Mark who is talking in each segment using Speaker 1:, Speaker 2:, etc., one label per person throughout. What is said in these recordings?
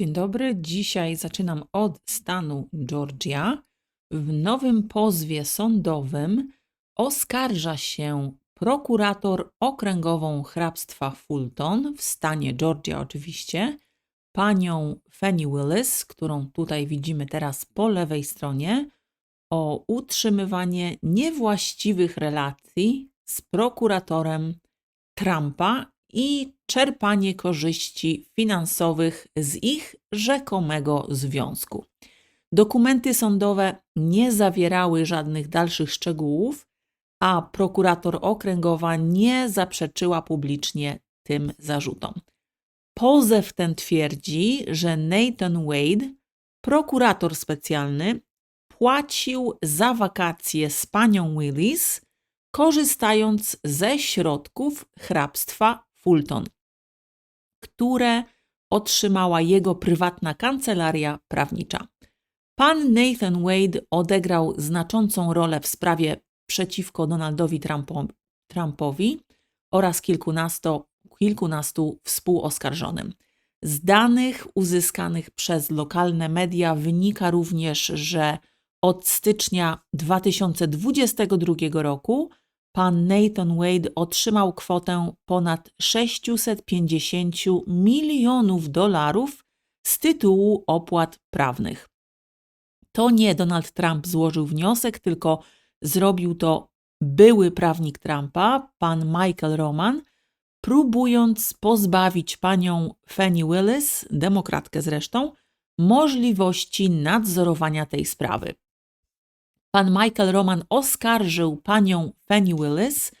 Speaker 1: Dzień dobry. Dzisiaj zaczynam od stanu Georgia. W nowym pozwie sądowym oskarża się prokurator okręgową hrabstwa Fulton w stanie Georgia oczywiście, panią Fanny Willis, którą tutaj widzimy teraz po lewej stronie, o utrzymywanie niewłaściwych relacji z prokuratorem Trumpa i czerpanie korzyści finansowych z ich rzekomego związku. Dokumenty sądowe nie zawierały żadnych dalszych szczegółów, a prokurator okręgowa nie zaprzeczyła publicznie tym zarzutom. Pozew ten twierdzi, że Nathan Wade, prokurator specjalny, płacił za wakacje z panią Willis, korzystając ze środków hrabstwa Fulton, które otrzymała jego prywatna kancelaria prawnicza. Pan Nathan Wade odegrał znaczącą rolę w sprawie przeciwko Donaldowi Trumpo, Trumpowi oraz kilkunastu, kilkunastu współoskarżonym. Z danych uzyskanych przez lokalne media wynika również, że od stycznia 2022 roku pan Nathan Wade otrzymał kwotę ponad 650 milionów dolarów z tytułu opłat prawnych. To nie Donald Trump złożył wniosek, tylko zrobił to były prawnik Trumpa, pan Michael Roman, próbując pozbawić panią Fanny Willis, demokratkę zresztą, możliwości nadzorowania tej sprawy. Pan Michael Roman oskarżył panią Fanny Willis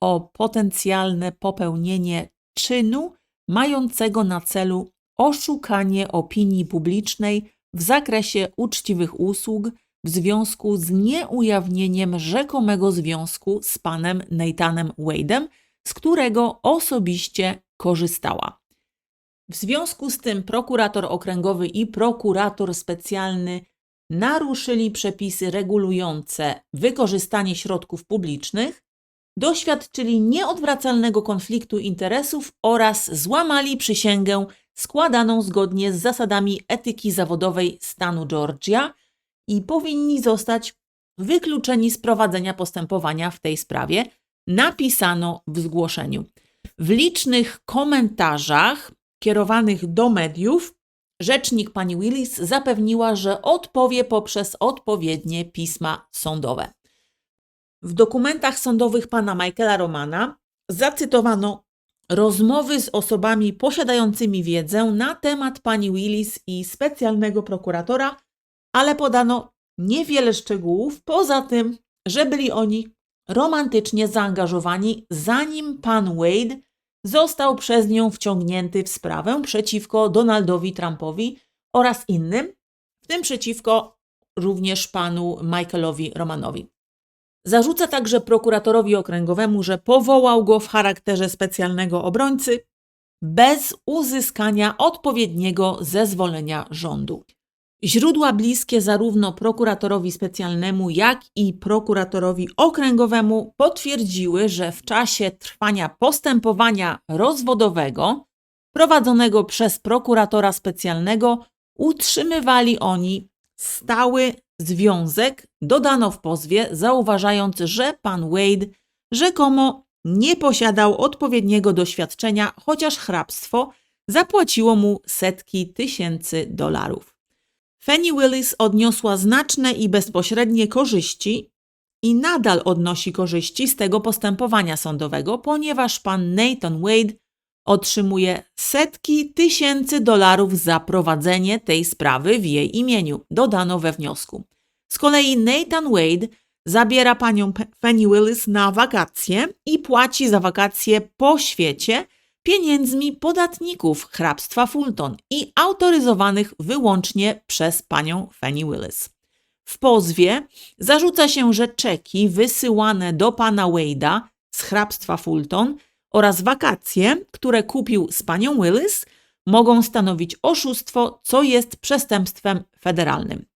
Speaker 1: o potencjalne popełnienie czynu mającego na celu oszukanie opinii publicznej w zakresie uczciwych usług w związku z nieujawnieniem rzekomego związku z panem Nathanem Wade'em, z którego osobiście korzystała. W związku z tym prokurator okręgowy i prokurator specjalny naruszyli przepisy regulujące wykorzystanie środków publicznych, doświadczyli nieodwracalnego konfliktu interesów oraz złamali przysięgę składaną zgodnie z zasadami etyki zawodowej stanu Georgia i powinni zostać wykluczeni z prowadzenia postępowania w tej sprawie, napisano w zgłoszeniu. W licznych komentarzach kierowanych do mediów rzecznik pani Willis zapewniła, że odpowie poprzez odpowiednie pisma sądowe. W dokumentach sądowych pana Michaela Romana zacytowano rozmowy z osobami posiadającymi wiedzę na temat pani Willis i specjalnego prokuratora, ale podano niewiele szczegółów, poza tym, że byli oni romantycznie zaangażowani, zanim pan Wade został przez nią wciągnięty w sprawę przeciwko Donaldowi Trumpowi oraz innym, w tym przeciwko również panu Michaelowi Romanowi. Zarzuca także prokuratorowi okręgowemu, że powołał go w charakterze specjalnego obrońcy bez uzyskania odpowiedniego zezwolenia rządu. Źródła bliskie zarówno prokuratorowi specjalnemu, jak i prokuratorowi okręgowemu potwierdziły, że w czasie trwania postępowania rozwodowego prowadzonego przez prokuratora specjalnego utrzymywali oni stały związek, dodano w pozwie, zauważając, że pan Wade rzekomo nie posiadał odpowiedniego doświadczenia, chociaż hrabstwo zapłaciło mu setki tysięcy dolarów. Fanny Willis odniosła znaczne i bezpośrednie korzyści i nadal odnosi korzyści z tego postępowania sądowego, ponieważ pan Nathan Wade otrzymuje setki tysięcy dolarów za prowadzenie tej sprawy w jej imieniu, dodano we wniosku. Z kolei Nathan Wade zabiera panią Fanny Willis na wakacje i płaci za wakacje po świecie pieniędzmi podatników hrabstwa Fulton i autoryzowanych wyłącznie przez panią Fanny Willis. W pozwie zarzuca się, że czeki wysyłane do pana Wade'a z hrabstwa Fulton oraz wakacje, które kupił z panią Willis, mogą stanowić oszustwo, co jest przestępstwem federalnym.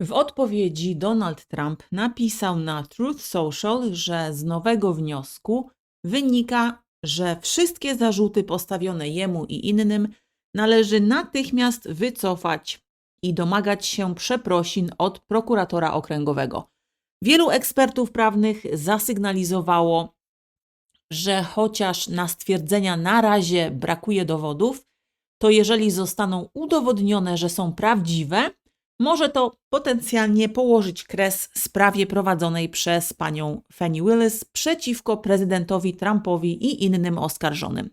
Speaker 1: W odpowiedzi Donald Trump napisał na Truth Social, że z nowego wniosku wynika, że wszystkie zarzuty postawione jemu i innym należy natychmiast wycofać i domagać się przeprosin od prokuratora okręgowego. Wielu ekspertów prawnych zasygnalizowało, że chociaż na stwierdzenia na razie brakuje dowodów, to jeżeli zostaną udowodnione, że są prawdziwe, może to potencjalnie położyć kres sprawie prowadzonej przez panią Fannie Willis przeciwko prezydentowi Trumpowi i innym oskarżonym.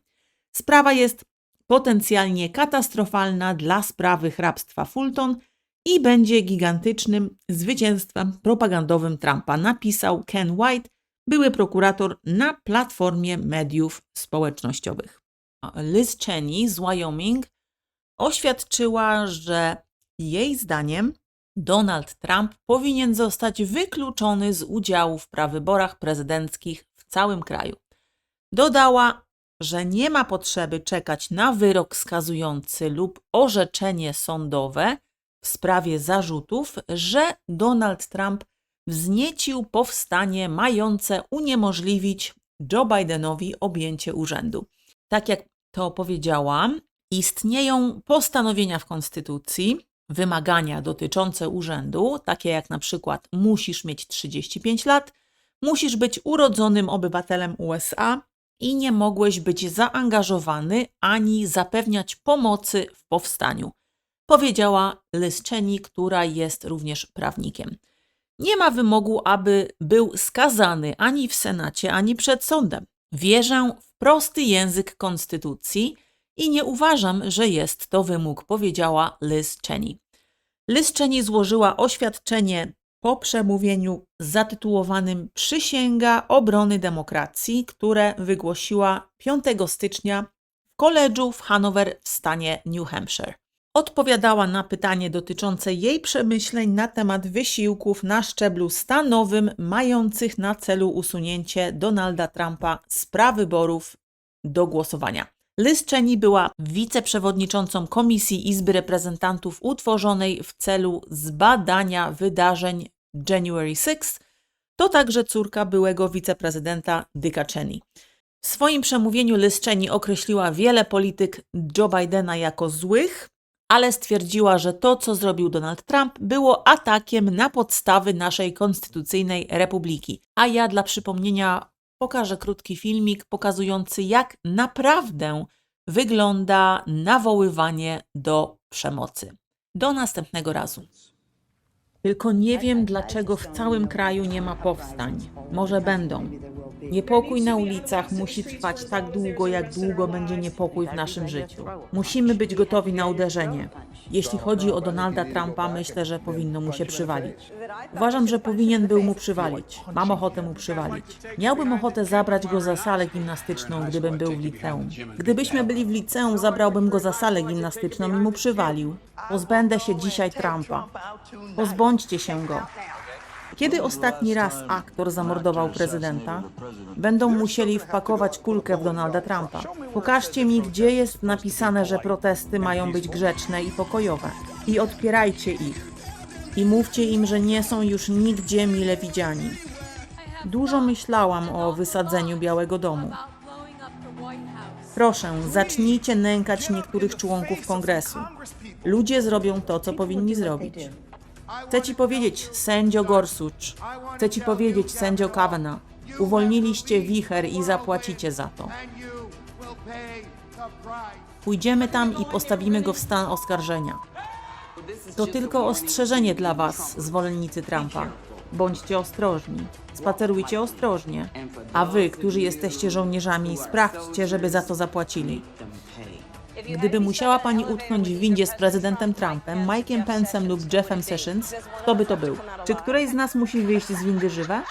Speaker 1: Sprawa jest potencjalnie katastrofalna dla sprawy hrabstwa Fulton i będzie gigantycznym zwycięstwem propagandowym Trumpa, napisał Ken White, były prokurator na platformie mediów społecznościowych. Liz Cheney z Wyoming oświadczyła, że jej zdaniem Donald Trump powinien zostać wykluczony z udziału w prawyborach prezydenckich w całym kraju. Dodała, że nie ma potrzeby czekać na wyrok skazujący lub orzeczenie sądowe w sprawie zarzutów, że Donald Trump wzniecił powstanie mające uniemożliwić Joe Bidenowi objęcie urzędu. Tak jak to powiedziałam, istnieją postanowienia w Konstytucji, wymagania dotyczące urzędu, takie jak na przykład musisz mieć 35 lat, musisz być urodzonym obywatelem USA i nie mogłeś być zaangażowany ani zapewniać pomocy w powstaniu, powiedziała Liz Cheney, która jest również prawnikiem. Nie ma wymogu, aby był skazany ani w Senacie, ani przed sądem. Wierzę w prosty język konstytucji i nie uważam, że jest to wymóg, powiedziała Liz Cheney. Cheney złożyła oświadczenie po przemówieniu zatytułowanym Przysięga obrony demokracji, które wygłosiła 5 stycznia w koledżu w Hanover w stanie New Hampshire. Odpowiadała na pytanie dotyczące jej przemyśleń na temat wysiłków na szczeblu stanowym mających na celu usunięcie Donalda Trumpa z prawyborów do głosowania. Liz Cheney była wiceprzewodniczącą Komisji Izby Reprezentantów utworzonej w celu zbadania wydarzeń January 6. To także córka byłego wiceprezydenta Dicka Cheney. W swoim przemówieniu Liz Cheney określiła wiele polityk Joe Bidena jako złych, ale stwierdziła, że to, co zrobił Donald Trump, było atakiem na podstawy naszej konstytucyjnej republiki. A ja dla przypomnienia pokażę krótki filmik pokazujący, jak naprawdę wygląda nawoływanie do przemocy. Do następnego razu. Tylko nie wiem, dlaczego w całym kraju nie ma powstań. Może będą. Niepokój na ulicach musi trwać tak długo, jak długo będzie niepokój w naszym życiu. Musimy być gotowi na uderzenie. Jeśli chodzi o Donalda Trumpa, myślę, że powinno mu się przywalić. Uważam, że powinien był mu przywalić. Mam ochotę mu przywalić. Miałbym ochotę zabrać go za salę gimnastyczną, gdybym był w liceum. Gdybyśmy byli w liceum, zabrałbym go za salę gimnastyczną i mu przywalił. Pozbędę się dzisiaj Trumpa. Pozbądźcie się go. Kiedy ostatni raz aktor zamordował prezydenta? Będą musieli wpakować kulkę w Donalda Trumpa. Pokażcie mi, gdzie jest napisane, że protesty mają być grzeczne i pokojowe. I odpierajcie ich. I mówcie im, że nie są już nigdzie mile widziani. Dużo myślałam o wysadzeniu Białego Domu. Proszę, zacznijcie nękać niektórych członków kongresu. Ludzie zrobią to, co powinni zrobić. Chcę ci powiedzieć, sędzio Gorsuch, chcę ci powiedzieć, sędzio Kavanaugh, uwolniliście wicher i zapłacicie za to. Pójdziemy tam i postawimy go w stan oskarżenia. To tylko ostrzeżenie dla was, zwolennicy Trumpa. Bądźcie ostrożni, spacerujcie ostrożnie. A wy, którzy jesteście żołnierzami, sprawdźcie, żeby za to zapłacili. Gdyby musiała pani utknąć w windzie z prezydentem Trumpem, Mike'iem Pence'em lub Jeffem Sessions, kto by to był? Czy któreś z nas musi wyjść z windy żywe?